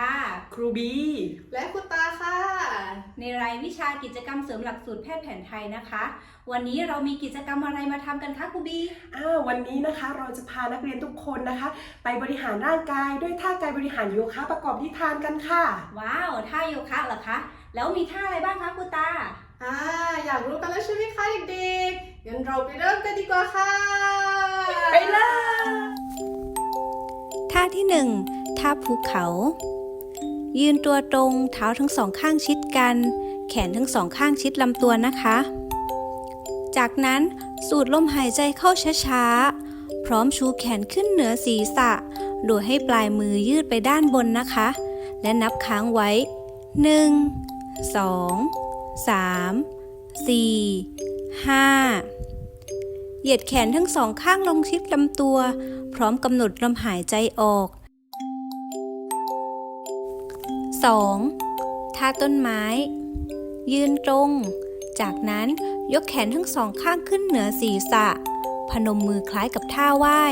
า ครูบี และคุณตาค่ะ ในรายวิชากิจกรรมเสริมหลักสูตรแพทย์แผนไทยนะคะ วันนี้เรามีกิจกรรมอะไรมาทำกันคะครูบี อ้าววันนี้นะคะเราจะพานักเรียนทุกคนนะคะ ไปบริหารร่างกายด้วยท่ากายบริหารโยคะประกอบนิทานกันค่ะ ว้าวท่าโยคะเหรอคะ แล้วมีท่าอะไรบ้างคะครูตา อ่า อยากรู้กันแล้วใช่ไหมคะเด็กๆงั้นเราไปเริ่มกันดีกว่าค่ะ ไปเลยท่าที่ 1ท่าภูเขา ยืนตัวตรง เท้าทั้งสองข้างชิดกัน แขนทั้งสองข้างชิดลำตัวนะคะ จากนั้นสูดลมหายใจเข้าช้าๆ พร้อมชูแขนขึ้นเหนือศีรษะ โดยให้ปลายมือยืดไปด้านบนนะคะ และนับค้างไว้ 1 2 3 4 5เหยียดแขนทั้งสองข้างลงชิดลำตัว พร้อมกำหนดลมหายใจออก 2. ท่าต้นไม้ ยืนตรง จากนั้นยกแขนทั้งสองข้างขึ้นเหนือศีรษะ พนมมือคล้ายกับท่าไหว้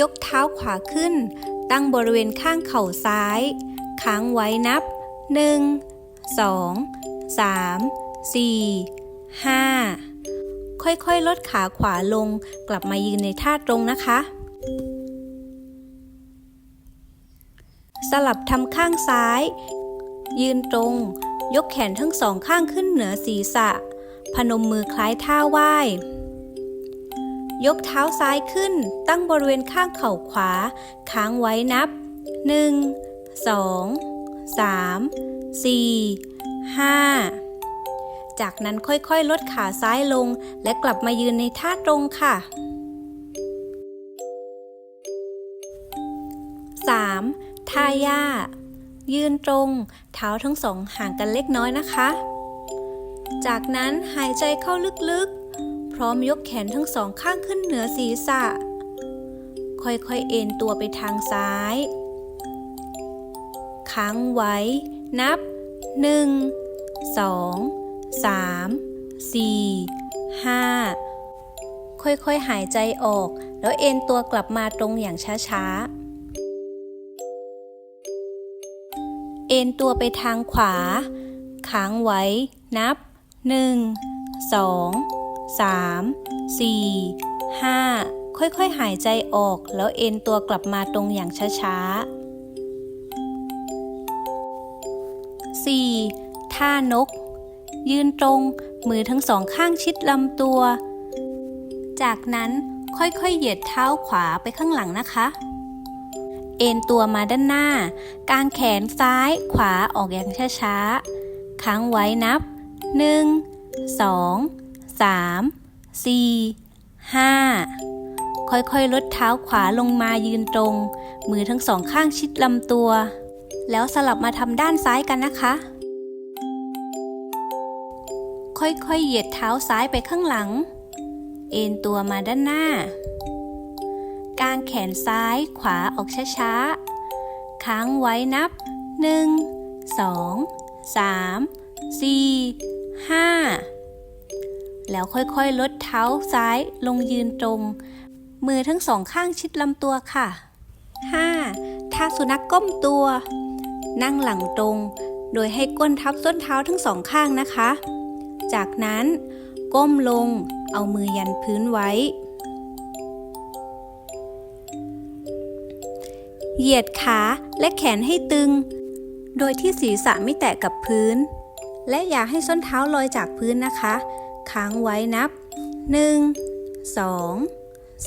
ยกเท้าขวาขึ้น ตั้งบริเวณข้างเข่าซ้าย ค้างไว้นับ 1 2 3 4 5 ค่อยๆ ลดขาขวาลง กลับมายืนในท่าตรงนะคะ ลับทำข้างซ้าย ยืนตรง ยกแขนทั้งสองข้างขึ้นเหนือศีรษะ พนมมือคล้ายท่าไหว้ ยกเท้าซ้ายขึ้น ตั้งบริเวณข้างเข่าขวา ค้างไว้นับ 1 2 3 4 5จากนั้นค่อยๆ ลดขาซ้ายลง และกลับมายืนในท่าตรงค่ะ 3. ท่าย่า ยืนตรง เท้าทั้งสองห่างกันเล็กน้อยนะคะ จากนั้นหายใจเข้าลึกๆ พร้อมยกแขนทั้งสองข้างขึ้นเหนือศีรษะ ค่อยๆ เอ็นตัวไปทางซ้าย ค้างไว้ นับ 1 2 3 4 5ค่อยๆ หายใจออก แล้วเอ็นตัวกลับมาตรงอย่างช้าๆ อ็นตัวไปทางขวา ค้างไว้ นับ 1 2 3 4 5 ค่อยๆ หายใจออกแล้วเอ็นตัวกลับมาตรงอย่างช้าๆ 4. ท่านก ยืนตรง มือทั้งสองข้างชิดลำตัว จากนั้นค่อยๆ เหยียดเท้าขวาไปข้างหลังนะคะ เอ็นตัวมาด้านหน้า กางแขนซ้ายขวาออกอย่างช้าๆ ค้างไว้นับ 1 2 3 4 5 ค่อยๆ ลดเท้าขวาลงมายืนตรง มือทั้งสองข้างชิดลำตัว แล้วสลับมาทำด้านซ้ายกันนะคะ ค่อยๆ เหยียดเท้าซ้ายไปข้างหลัง เอ็นตัวมาด้านหน้า กางแขนซ้ายขวาออกช้าๆ ค้างไว้นับ 1 2 3 4 5 แล้วค่อยๆ ลดเท้าซ้ายลงยืนตรง มือทั้งสองข้างชิดลำตัวค่ะ 5. ท่าสุนัขกก้มตัว นั่งหลังตรง โดยให้ก้นทับส้นเท้าทั้งสองข้างนะคะ จากนั้น ก้มลงเอามือยันพื้นไว้ เหยียดขาและแขนให้ตึง โดยที่ศีรษะไม่แตะกับพื้น และอย่าให้ส้นเท้าลอยจากพื้นนะคะ ค้างไว้นับ 1 2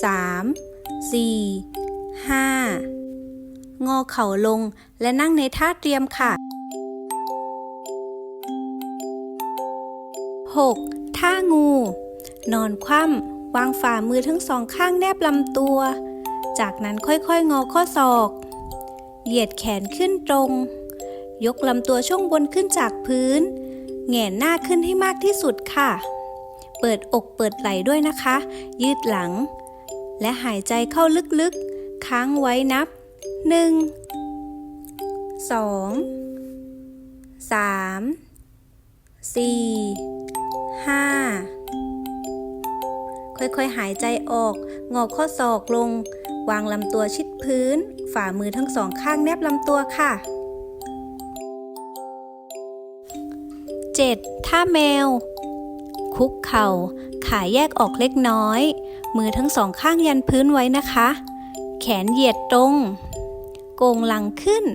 3 4 5 งอเข่าลงและนั่งในท่าเตรียมค่ะ 6. ท่างู นอนคว่ำวางฝ่ามือทั้งสองข้างแนบลำตัว จากนั้นค่อยๆงอข้อศอก เหยียดแขนขึ้นตรง ยกลำตัวช่วงบนขึ้นจากพื้นแหงนหน้าขึ้นให้มากที่สุดค่ะ เปิดอกเปิดไหล่ด้วยนะคะ ยืดหลัง และหายใจเข้าลึกๆ ค้างไว้นับ 1 2 3 4 5 ค่อยๆ หายใจออก งอข้อศอกลง วางลำตัวชิดพื้น ฝ่ามือทั้งสองข้างแนบลำตัวค่ะ 7. ท่าแมว คุกเข่า ขาแยกออกเล็กน้อย มือทั้งสองข้างยันพื้นไว้นะคะ แขนเหยียดตรง โกงหลังขึ้น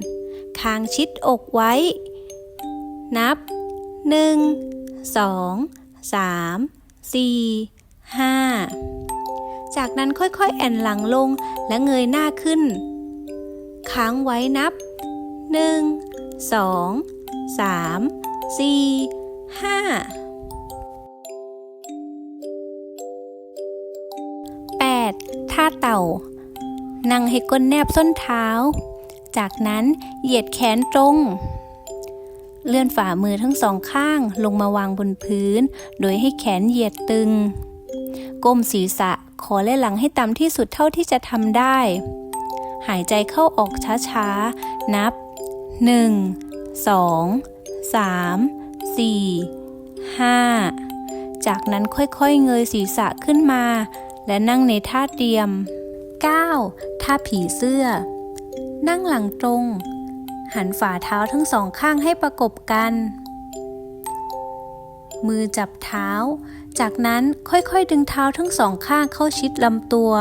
คางชิดอกไว้ นับ 1 2 3 4 5 จากนั้นค่อยๆ แอนหลังลงและเงยหน้าขึ้น ค้างไว้นับ 1 2 3 4 5 8. ท่าเต่า นั่งให้ก้นแนบส้นเท้า จากนั้นเหยียดแขนตรง เลื่อนฝ่ามือทั้งสองข้างลงมาวางบนพื้น โดยให้แขนเหยียดตึง ก้มศีรษะ ขอและหลังให้ต่ำที่สุดเท่าที่จะทำได้ หายใจเข้าออกช้าๆ นับ 1 2 3 4 5 จากนั้นค่อยๆ เงยศีรษะขึ้นมา และนั่งในท่าเตรียม 9. ท่าผีเสื้อ นั่งหลังตรง หันฝ่าเท้าทั้งสองข้างให้ประกบกัน มือจับเท้า จากนั้นค่อยๆ ดึงเท้าทั้งสองข้างเข้าชิดลำตัว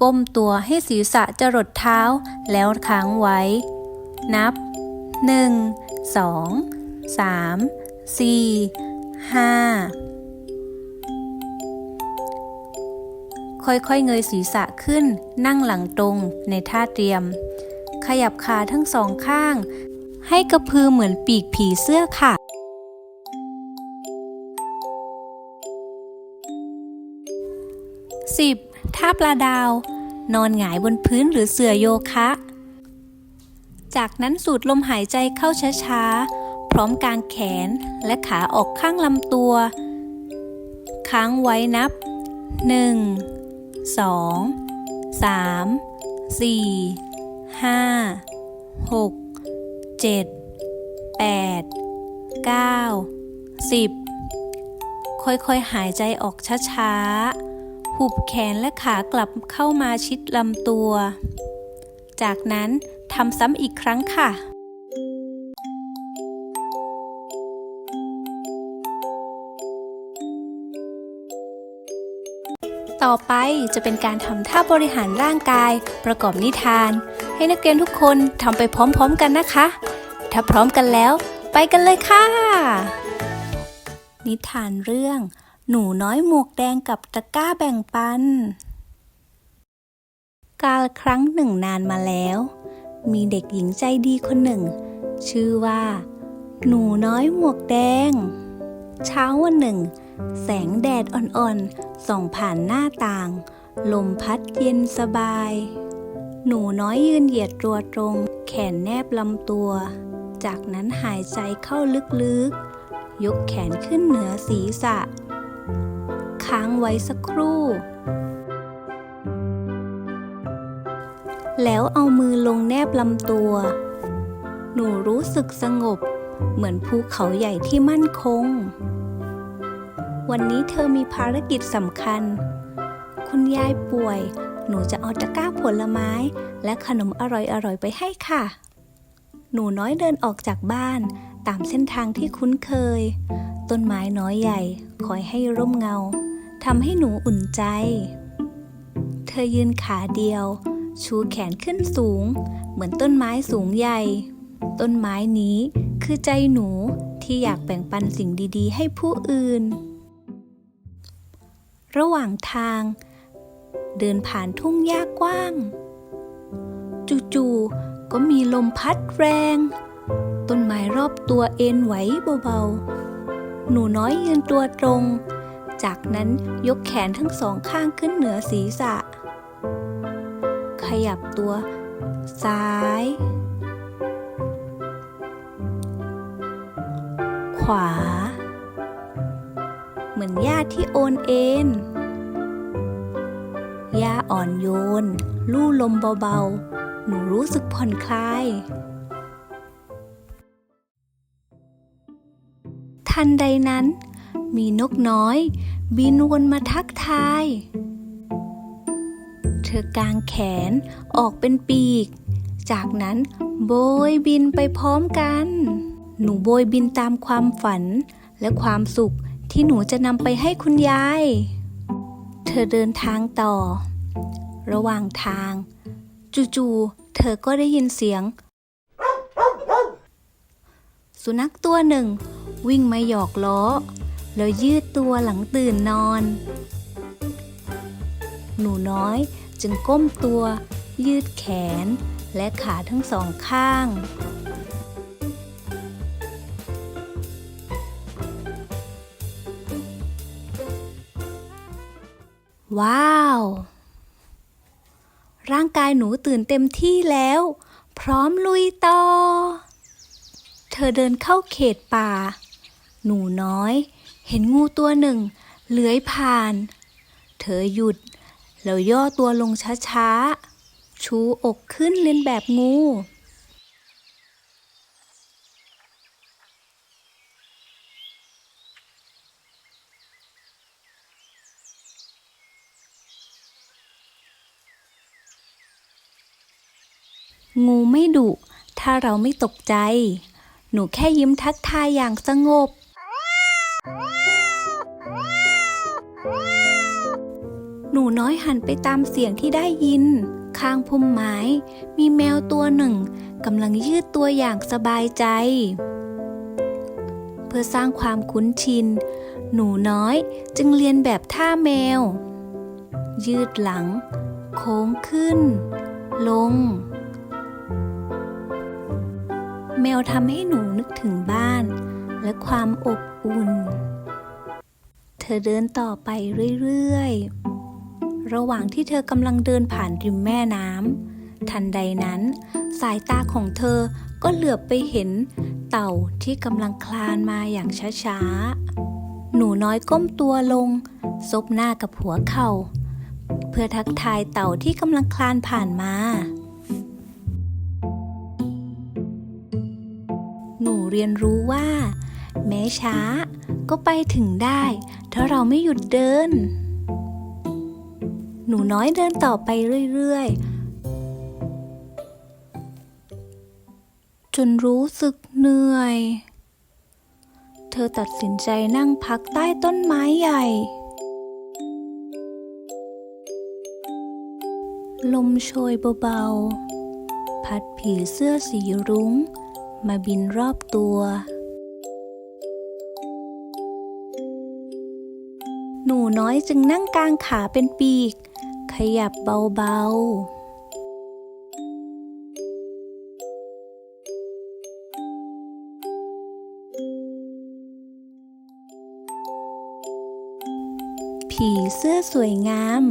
ก้มตัวให้ศีรษะจะรดเท้าแล้วค้างไว้ นับ 1 2 3 4 5 ค่อยๆ เงยศีรษะขึ้นนั่งหลังตรงในท่าเตรียม ขยับขาทั้งสองข้าง ให้กระพือเหมือนปีกผีเสื้อค่ะ 10. ท่าปลาดาว นอนหงายบนพื้นหรือเสื่อโยคะ จากนั้นสูดลมหายใจเข้าช้าๆ พร้อมกางแขนและขาออกข้างลำตัว ค้างไว้นับ 1 2 3 4 5 6 7 8 9 10 ค่อยๆ หายใจออกช้าๆ หุบแขนและขากลับเข้ามาชิดลำตัว จากนั้นทำซ้ำอีกครั้งค่ะต่อไปจะเป็นการทำท่าบริหารร่างกาย ประกอบนิทาน ให้นักเรียนทุกคนทำไปพร้อมๆกันนะคะ ถ้าพร้อมกันแล้ว ไปกันเลยค่ะ นิทานเรื่อง หนูน้อยหมวกแดงกับตะกร้าแบ่งปัน กาลครั้งหนึ่งนานมาแล้ว มีเด็กหญิงใจดีคนหนึ่ง ชื่อว่า หนูน้อยหมวกแดง เช้าวันหนึ่ง แสงแดดอ่อนๆส่องผ่านหน้าต่าง ลมพัดเย็นสบาย หนูน้อยยืนเหยียดตัวตรง แขนแนบลำตัว จากนั้นหายใจเข้าลึกๆ ยกแขนขึ้นเหนือศีรษะ ไว้สักครู่ แล้วเอามือลงแนบลำตัว หนูรู้สึกสงบ เหมือนภูเขาใหญ่ที่มั่นคง วันนี้เธอมีภารกิจสำคัญ คุณยายป่วย หนูจะเอาตะกร้าผลไม้ และขนมอร่อยๆไปให้ค่ะ หนูน้อยเดินออกจากบ้านตามเส้นทางที่คุ้นเคย ต้นไม้น้อยใหญ่ คอยให้ร่มเงา ทำให้หนูอุ่นใจ เธอยืนขาเดียว ชูแขนขึ้นสูง เหมือนต้นไม้สูงใหญ่ ต้นไม้นี้คือใจหนูที่อยากแบ่งปันสิ่งดีๆ ให้ผู้อื่น ระหว่างทาง เดินผ่านทุ่งหญ้ากว้าง จู่ๆก็มีลมพัดแรง ต้นไม้รอบตัวเอ็นไหวเบาๆ หนูน้อยยืนตัวตรง จากนั้นยกแขนทั้งสองข้างขึ้นเหนือศีรษะ ขยับตัว ซ้าย ขวา เหมือนหญ้าที่โอนเอ็นหญ้าอ่อนโยน ลู่ลมเบาๆ หนูรู้สึกผ่อนคลายทันใดนั้น มีนกน้อย บินวนมาทักทาย เธอกางแขนออกเป็นปีก จากนั้นโบยบินไปพร้อมกัน หนูโบยบินตามความฝันและความสุขที่หนูจะนำไปให้คุณยาย เธอเดินทางต่อ ระหว่างทาง จู่ๆ เธอก็ได้ยินเสียง สุนัขตัวหนึ่ง วิ่งมาหยอกล้อ แล้วยืดตัวหลังตื่นนอน หนูน้อยจึงก้มตัว ยืดแขน และขาทั้งสองข้าง ว้าว ร่างกายหนูตื่นเต็มที่แล้ว พร้อมลุยต่อ เธอเดินเข้าเขตป่า หนูน้อย เห็นงูตัวหนึ่ง เลื้อยผ่าน เธอหยุด แล้วย่อตัวลงช้าๆ ชูอกขึ้นเลียนแบบงู งูไม่ดุ ถ้าเราไม่ตกใจ หนูแค่ยิ้มทักทายอย่างสงบ หนูน้อยหันไปตามเสียงที่ได้ยิน ข้างพุ่มไม้ มีแมวตัวหนึ่งกำลังยืดตัวอย่างสบายใจ เพื่อสร้างความคุ้นชิน หนูน้อยจึงเรียนแบบท่าแมว ยืดหลัง โค้งขึ้น ลง แมวทำให้หนูนึกถึงบ้าน และความอบอุ่น เธอเดินต่อไปเรื่อย ๆ ระหว่างที่เธอกำลังเดินผ่านริมแม่น้ำทันใดนั้น สายตาของเธอก็เหลือบไปเห็น เต่าที่กำลังคลานมาอย่างช้าๆ หนูน้อยก้มตัวลง ซบหน้ากับหัวเข่า เพื่อทักทายเต่าที่กำลังคลานผ่านมา หนูเรียนรู้ว่า แม้ช้าก็ไปถึงได้ ถ้าเราไม่หยุดเดิน นูน้อยเดินต่อไปเรื่อยๆ จนรู้สึกเหนื่อย เธอตัดสินใจนั่งพักใต้ต้นไม้ใหญ่ ลมโชยเบาๆ พัดผีเสื้อสีรุง้ง มาบินรอบตัวหนูน้อยจึงนั่งกลางขาเป็นปีก ขยับเบาๆผีเสื้อสวยงาม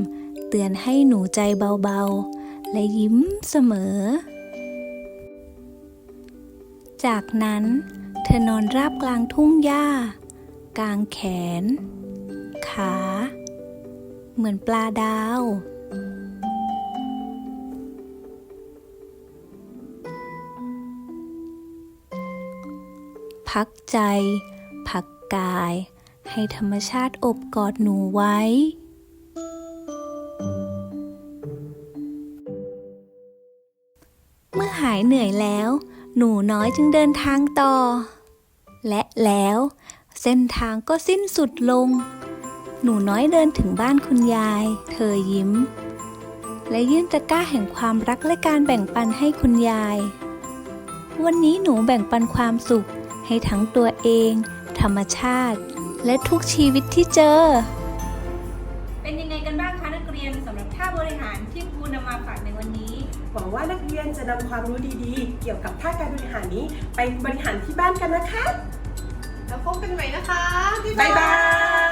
เตือนให้หนูใจเบาๆ และยิ้มเสมอ จากนั้นเธอนอนราบกลางทุ่งหญ้า กลางแขน ขา เหมือนปลาดาว พักใจ พักกาย ให้ธรรมชาติอบกอดหนูไว้เมื่อหายเหนื่อยแล้ว หนูน้อยจึงเดินทางต่อ และแล้ว เส้นทางก็สิ้นสุดลง หนูน้อยเดินถึงบ้านคุณยาย เธอยิ้ม และยื่นตะกร้าแห่งความรักและการแบ่งปันให้คุณยาย วันนี้หนูแบ่งปันความสุข ให้ทั้งตัวเอง ธรรมชาติ และทุกชีวิตที่เจอ เป็นยังไงกันบ้างคะนักเรียนสำหรับท่าบริหารที่ครูนำมาฝากในวันนี้ หวังว่านักเรียนจะนำความรู้ดีๆ เกี่ยวกับท่าการบริหารนี้ไปบริหารที่บ้านกันนะคะ แล้วพบกันใหม่นะคะ บ๊ายบาย